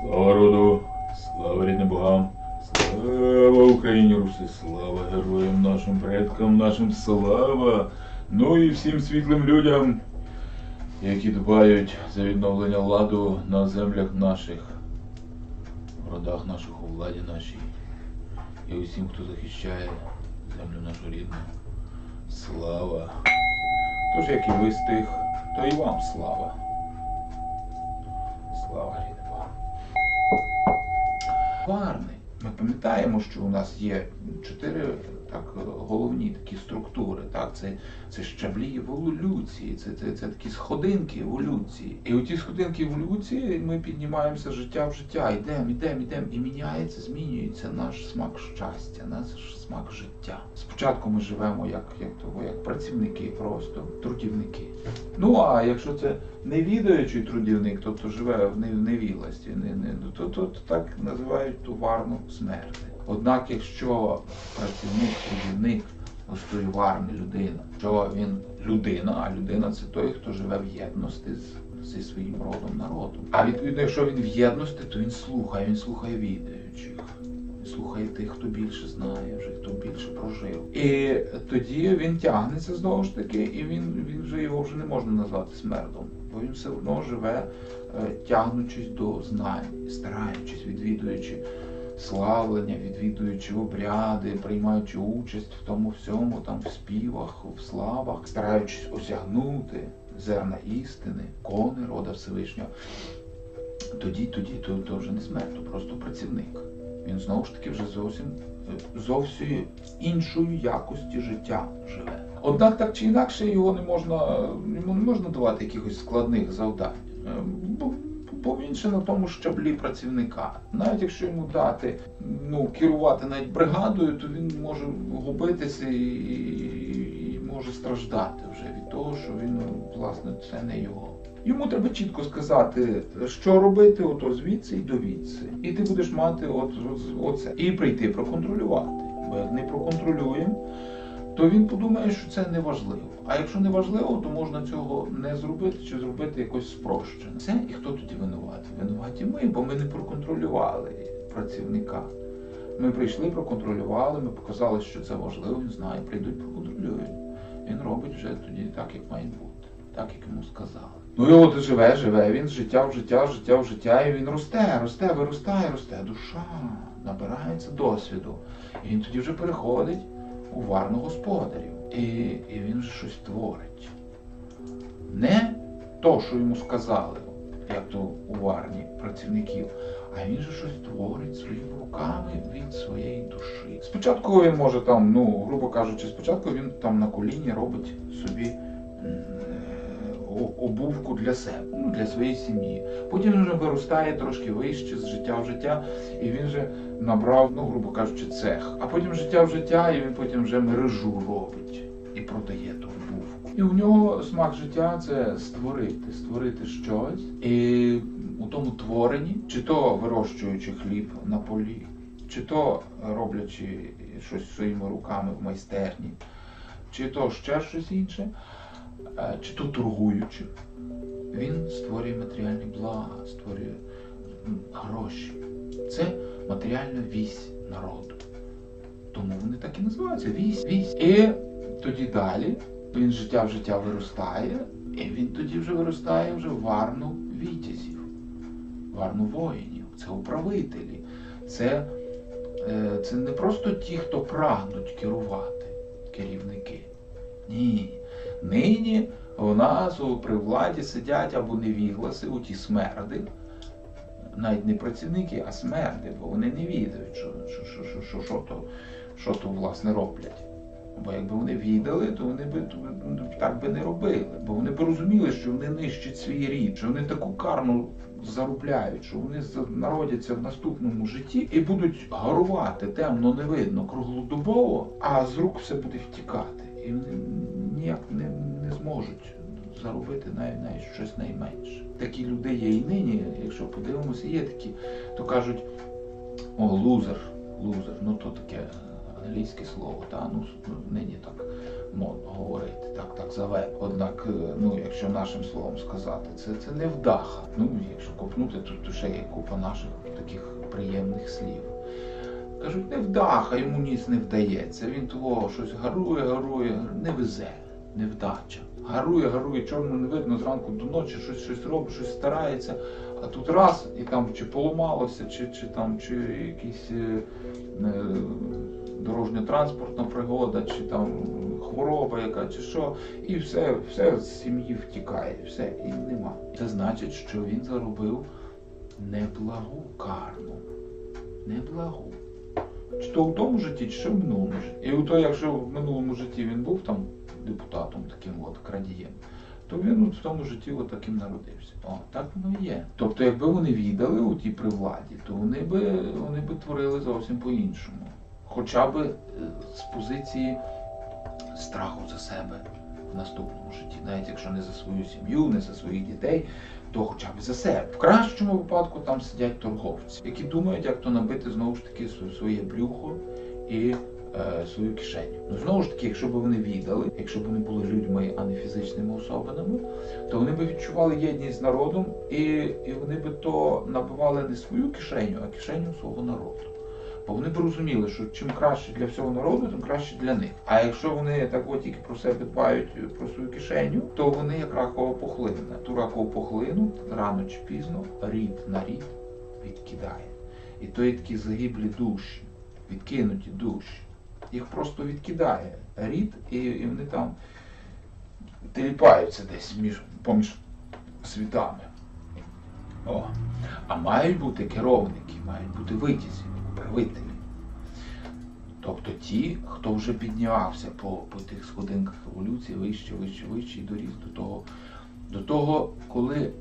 Слава роду, слава рідним богам, слава Україні Руси, слава героям нашим предкам, нашим слава. Ну і всім світлим людям, які дбають за відновлення ладу на землях наших, в родах наших, у владі нашій. І усім, хто захищає землю нашу рідну. Слава. Тож, як і ви з тих, то і вам слава. Слава рідним Варни. Ми пам'ятаємо, що у нас є чотири так, головні такі структури. Так? Це, це щаблі еволюції, це, це, це такі сходинки еволюції. І у ті сходинки еволюції ми піднімаємося життя в життя, йдемо, йдемо, йдемо, і міняється, змінюється наш смак щастя, наш смак життя. Спочатку ми живемо як, як, того, як працівники, просто трудівники. Ну а якщо це невідаючий трудівник, тобто живе в не- невілості, не, не, то, то, то так називають ту варну смерти. Однак, якщо працівник, тої варни людина, що він людина, а людина це той, хто живе в єдності з, зі своїм родом народом. А відповідно, якщо він в єдності, то він слухає, він слухає відаючих. Він слухає тих, хто більше знає, вже хто більше прожив. І тоді він тягнеться знову ж таки, і він, він вже його вже не можна назвати смертом, бо він все одно живе, е, тягнучись до знань, стараючись, відвідуючи славлення, відвідуючи обряди, приймаючи участь в тому всьому, там в співах, в славах, стараючись осягнути зерна істини, кони рода Всевишнього. Тоді, тоді то, то вже не смерть, то просто працівник. Він знову ж таки вже зовсім е, зовсім іншої якості життя живе. Однак так чи інакше його не можна, йому не можна давати якихось складних завдань. Е, Бо, бо він ще на тому щаблі працівника. Навіть якщо йому дати ну, керувати навіть бригадою, то він може губитися і, і, може страждати вже від того, що він власне це не його. Йому треба чітко сказати, що робити, ото звідси і довідси. І ти будеш мати от, от, оце. І прийти проконтролювати. Як не проконтролюємо, то він подумає, що це не важливо. А якщо не важливо, то можна цього не зробити чи зробити якось спрощено. Це і хто тоді винуватий? Винуваті ми, бо ми не проконтролювали працівника. Ми прийшли, проконтролювали, ми показали, що це важливо, він знає, прийдуть, проконтролюють. Він робить вже тоді так, як має бути, так, як йому сказали. Ну і от живе, живе він з життя в життя, з життя в життя, і він росте, росте, виростає, росте. Душа набирається досвіду. І він тоді вже переходить у господарів. І, і він вже щось творить. Не то, що йому сказали, як то у варні працівників, а він же щось творить своїми руками від своєї душі. Спочатку він може там, ну, грубо кажучи, спочатку він там на коліні робить собі обувку для себе, ну, для своєї сім'ї. Потім він вже виростає трошки вище з життя в життя, і він вже набрав, ну, грубо кажучи, цех. А потім життя в життя, і він потім вже мережу робить і продає ту обувку. І у нього смак життя це створити, створити щось. І у тому творенні, чи то вирощуючи хліб на полі, чи то роблячи щось своїми руками в майстерні, чи то ще щось інше, чи то торгуючи. Він створює матеріальні блага, створює гроші. Це матеріальна вісь народу. Тому вони так і називаються вісь, вісь. І тоді далі він життя в життя виростає, і він тоді вже виростає вже в варну вітязів, варну воїнів. Це управителі. Це, е, це не просто ті, хто прагнуть керувати, керівники. Ні. Нині у нас при владі сидять або невігласи, у ті смерди, навіть не працівники, а смерди, бо вони не відають, що, що, що, що, що, що, то, що то власне роблять. Бо якби вони відали, то вони б то так би не робили. Бо вони б розуміли, що вони нищать свій рід, що вони таку карну заробляють, що вони народяться в наступному житті і будуть гарувати темно не видно круглодобово, а з рук все буде втікати. І вони ніяк не, не зможуть заробити навіть, навіть щось найменше. Такі люди є і нині, якщо подивимося, є такі, то кажуть, о, лузер, лузер, ну то таке англійське слово, та ну нині так модно говорити, так, так заве. Однак, е, ну, якщо нашим словом сказати, це, це не вдаха. Ну, якщо копнути, то, то ще є купа наших таких приємних слів. Кажуть, не вдаха, йому ніц не вдається. Він того щось гарує, гарує, не везе, невдача. Гарує, гарує, чорно не видно зранку до ночі, щось щось робить, щось старається. А тут раз, і там чи поламалося, чи, чи там, чи якісь е, е, дорожньо-транспортна пригода, чи там хвороба яка, чи що, і все, все з сім'ї втікає, все, і нема. Це значить, що він заробив неблагу карму. Неблагу. Чи то в тому житті, чи в минулому житті. І то, якщо в минулому житті він був там депутатом, таким от крадієм, то він от в тому житті от таким народився. О, так воно і є. Тобто, якби вони віддали у тій при владі, то вони би вони би творили зовсім по-іншому. Хоча б е, з позиції страху за себе в наступному житті, навіть якщо не за свою сім'ю, не за своїх дітей, то хоча б за себе. В кращому випадку там сидять торговці, які думають, як то набити знову ж таки своє брюхо і е, свою кишеню. Ну знову ж таки, якщо б вони віддали, якщо б вони були людьми, а не фізичними особами, то вони б відчували єдність з народом, і, і вони б то набивали не свою кишеню, а кишеню свого народу. Бо вони б розуміли, що чим краще для всього народу, тим краще для них. А якщо вони так от тільки про себе дбають е, про свою кишеню, то вони як ракова пухлина. Ту ракову пухлину рано чи пізно рід на рід відкидає. І то є такі загиблі душі, відкинуті душі. Їх просто відкидає рід, і, і вони там теліпаються десь між, поміж світами. О. А мають бути керовники, мають бути витязі, управителі. Тобто ті, хто вже піднявся по, по тих сходинках еволюції вище, вище, вище і доріс до того, до того, коли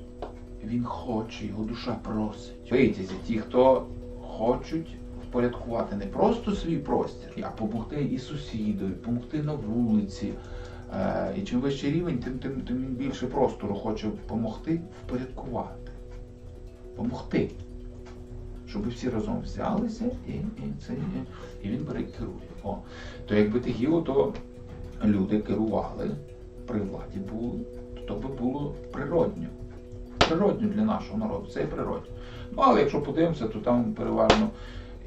він хоче, його душа просить. Витязі, ті, хто хочуть впорядкувати не просто свій простір, а допомогти і сусідові, допомогти на вулиці. Е, І чим вищий рівень, тим, тим, тим він більше простору хоче допомогти впорядкувати. Помогти. Щоб всі разом взялися і, і, це, і, і він бере керує. О. То якби тигіло, то люди керували, при владі були, то би було природньо. Природньо для нашого народу, це і природньо. Ну, але якщо подивимося, то там переважно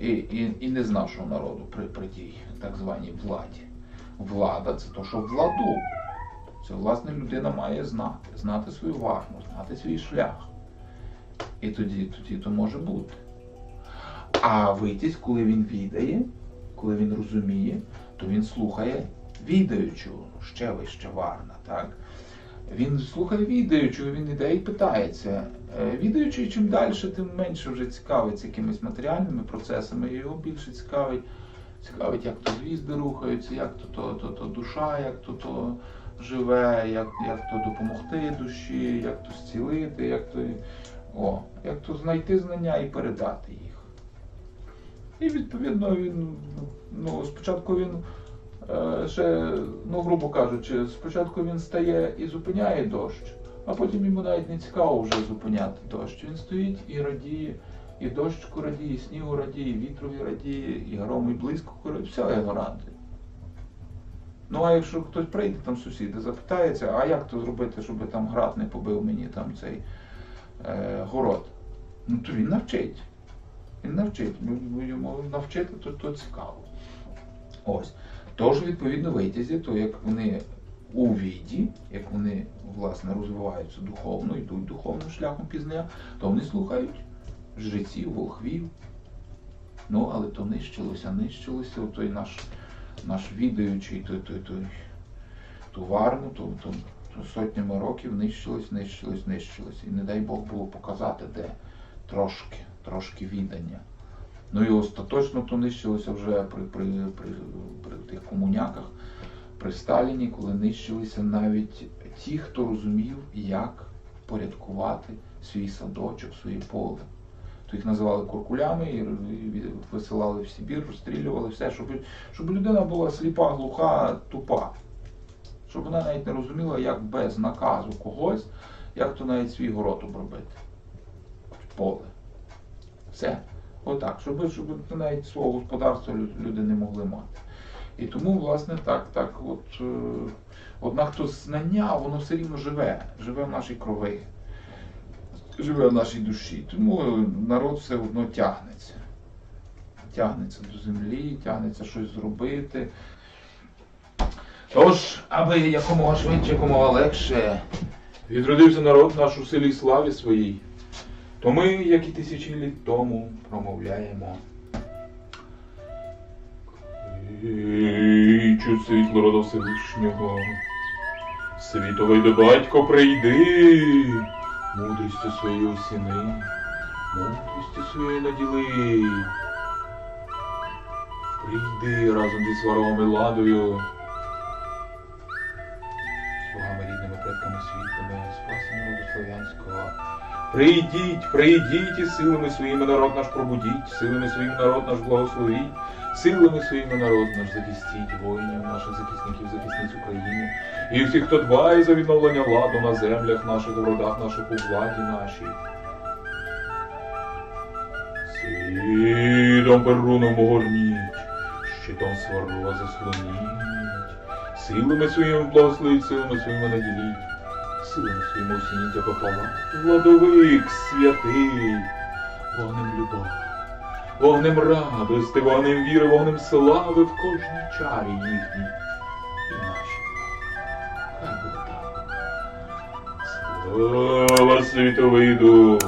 і, і, і не з нашого народу при, при тій так званій владі. Влада це то, що владу. Це, власне, людина має знати, знати свою варну, знати свій шлях. І тоді, тоді то може бути. А витязь, коли він відає, коли він розуміє, то він слухає відаючого, ще вище варна. Так? Він слухає відаючого, він іде і питається. Е, Відаючий чим далі, тим менше вже цікавиться якимись матеріальними процесами, його більше цікавить, цікавить, як то звізди рухаються, як то, то, то, то душа, як то, то живе, як, як то допомогти душі, як то зцілити, як то, о, як то знайти знання і передати їх. І відповідно він, ну, спочатку він ще, ну, грубо кажучи, спочатку він стає і зупиняє дощ, а потім йому навіть не цікаво вже зупиняти дощ. Він стоїть і радіє, і дощку радіє, і снігу радіє, і вітрові радіє, і грому, і близько радіє, все його радує. Ну а якщо хтось прийде, там сусіди, запитається, а як то зробити, щоб там град не побив мені там цей е, город? Ну то він навчить. Він навчить, йому навчити, то, то цікаво. Ось. Тож, відповідно, витязі, то як вони у віді, як вони власне розвиваються духовно, йдуть духовним шляхом пізнання, то вони слухають жреців, волхвів. Ну, але то нищилося, нищилося, той наш, наш відаючий, той, той, той, ту варну, то, то, то сотнями років нищилось, нищилось, нищилось. І не дай Бог було показати, де трошки, трошки відання. Ну і остаточно то нищилося вже при, при, при, при тих комуняках, при Сталіні, коли нищилися навіть ті, хто розумів, як порядкувати свій садочок, своє поле. То їх називали куркулями і висилали в Сибір, розстрілювали все, щоб, щоб людина була сліпа, глуха, тупа. Щоб вона навіть не розуміла, як без наказу когось, як то навіть свій город обробити. Поле. Все. Отак, щоб, щоб навіть свого господарства люди не могли мати. І тому, власне, так, так, от, е, однак то знання, воно все рівно живе, живе в нашій крови, живе в нашій душі. Тому народ все одно тягнеться. Тягнеться до землі, тягнеться щось зробити. Тож, аби якомога швидше, якомога легше відродився народ наш у силі й славі своїй, то ми, як і тисячі літ тому, промовляємо. Кличу світло рода Всевишнього, світовий до батько прийди, мудрістю своєю осіни, мудрістю своєю наділи. Прийди разом зі сварогом і ладою, з богами рідними предками світлими, спаси народу славянського. Прийдіть, прийдіть і силами своїми народ наш пробудіть, силами своїми народ наш благословіть, силами своїми народ наш захистіть, воїнів наших захисників, захисниць України, і всіх, хто дбає за відновлення владу на землях наших, в родах наших, у владі нашій. Свідом перуном огорніть, щитом сварога заслоніть, силами своїми благословіть, силами своїми наділіть, силами своїми осініть попола. Владовик святий, вогнем любов, вогнем радости, вогнем віри, вогнем слави в кожній чарі їхній і нашій. Хай буде так. Слава світовиду,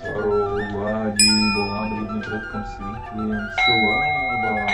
сварогу владі, богам рідним предкам світлим, слава.